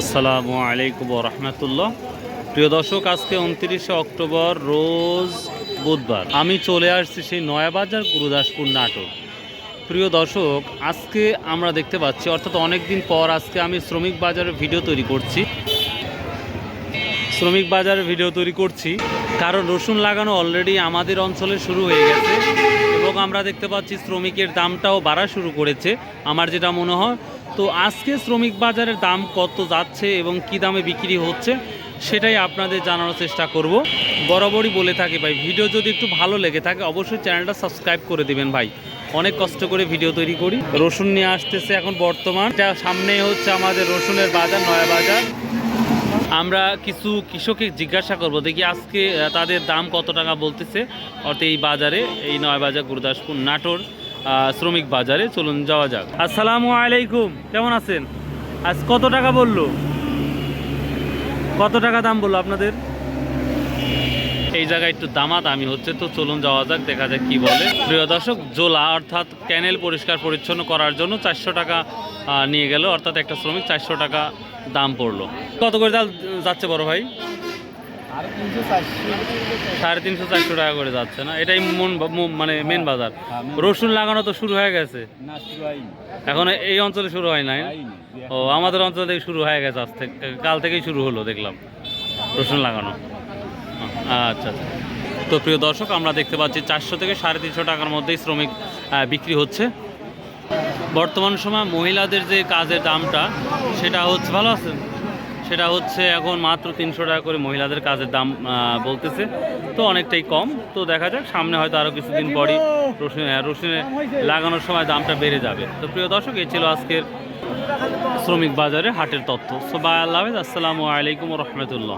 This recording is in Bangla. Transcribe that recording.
আসসালামু আলাইকুম রহমতুল্লাহ। প্রিয় দর্শক, আজকে উনত্রিশে অক্টোবর, রোজ বুধবার। আমি চলে আসছি সেই নয়াবাজার গুরুদাসপুর নাটক। প্রিয় দর্শক, আজকে আমরা দেখতে পাচ্ছি, অর্থাৎ অনেক দিন পর আজকে আমি শ্রমিক বাজারের ভিডিও তৈরি করছি। শ্রমিক বাজারের ভিডিও তৈরি করছি। কারণ রসুন লাগানো অলরেডি আমাদের অঞ্চলে শুরু হয়ে গেছে এবং আমরা দেখতে পাচ্ছি শ্রমিকের দামটাও বাড়া শুরু করেছে। আমার যেটা মনে হয় তো আজকে শ্রমিক বাজারের দাম কত যাচ্ছে এবং কি দামে বিক্রি হচ্ছে সেটাই আপনাদের জানানোর চেষ্টা করব। বরাবরই বলে থাকি ভাই, ভিডিও যদি একটু ভালো লেগে থাকে অবশ্যই চ্যানেলটা সাবস্ক্রাইব করে দিবেন ভাই। অনেক কষ্ট করে ভিডিও তৈরি করি। রসুন নিয়ে আসতেছে এখন বর্তমান। এটা সামনেই হচ্ছে আমাদের রসুনের বাজার, নয়া বাজার। আমরা কিছু কৃষককে জিজ্ঞাসা করব, দেখি আজকে তাদের দাম কত টাকা বলতেছে। অর্থাৎ এই বাজারে, এই নয় বাজার, গুরুদাসপুর, নাটোর। শ্রমিক বাজারে চলুন যাওয়া যাক। আসসালামু আলাইকুম, কেমন আছেন? আজ কত টাকা বলল? কত টাকা দাম বলল আপনাদের? এই জায়গায় একটু দামাত আমি হচ্ছে, তো চলুন যাওয়া যাক, দেখা যাক কি বলে। প্রিয় দর্শক, জোলা অর্থাৎ ক্যানেল পরিষ্কার পরিচ্ছন্ন করার জন্য চারশো টাকা নিয়ে গেল, অর্থাৎ একটা শ্রমিক চারশো টাকা দাম পড়ল। কত করে দাম যাচ্ছে বড় ভাই? সাড়ে তিনশো চারশো টাকা করে যাচ্ছে না? এটাই মন মানে মেন বাজার। রসুন লাগানো তো শুরু হয়ে গেছে। এখন এই অঞ্চলে শুরু হয় নাই ও আমাদের অঞ্চল থেকে শুরু হয়ে গেছে আজ থেকে কাল থেকেই শুরু হলো দেখলাম। রসুন লাগানো। আচ্ছা আচ্ছা। তো প্রিয় দর্শক আমরা দেখতে পাচ্ছি চারশো থেকে সাড়ে তিনশো টাকার মধ্যেই শ্রমিক বিক্রি হচ্ছে। বর্তমান সময় মহিলাদের যে কাজের দামটা সেটা হচ্ছে ভালো আছে সেটা হচ্ছে এখন মাত্র তিনশো টাকা করে মহিলাদের কাজের দাম বলতেছে। তো অনেকটাই কম। তো দেখা যাক, সামনে হয়তো আরও কিছুদিন পরই রসুন রসুনে লাগানোর সময় দামটা বেড়ে যাবে। তো প্রিয় দর্শক এ ছিল আজকের শ্রমিক বাজারে হাটের তথ্য। সো বাই, আল্লাহ আসসালামু আলাইকুম রহমতুল্লাহ।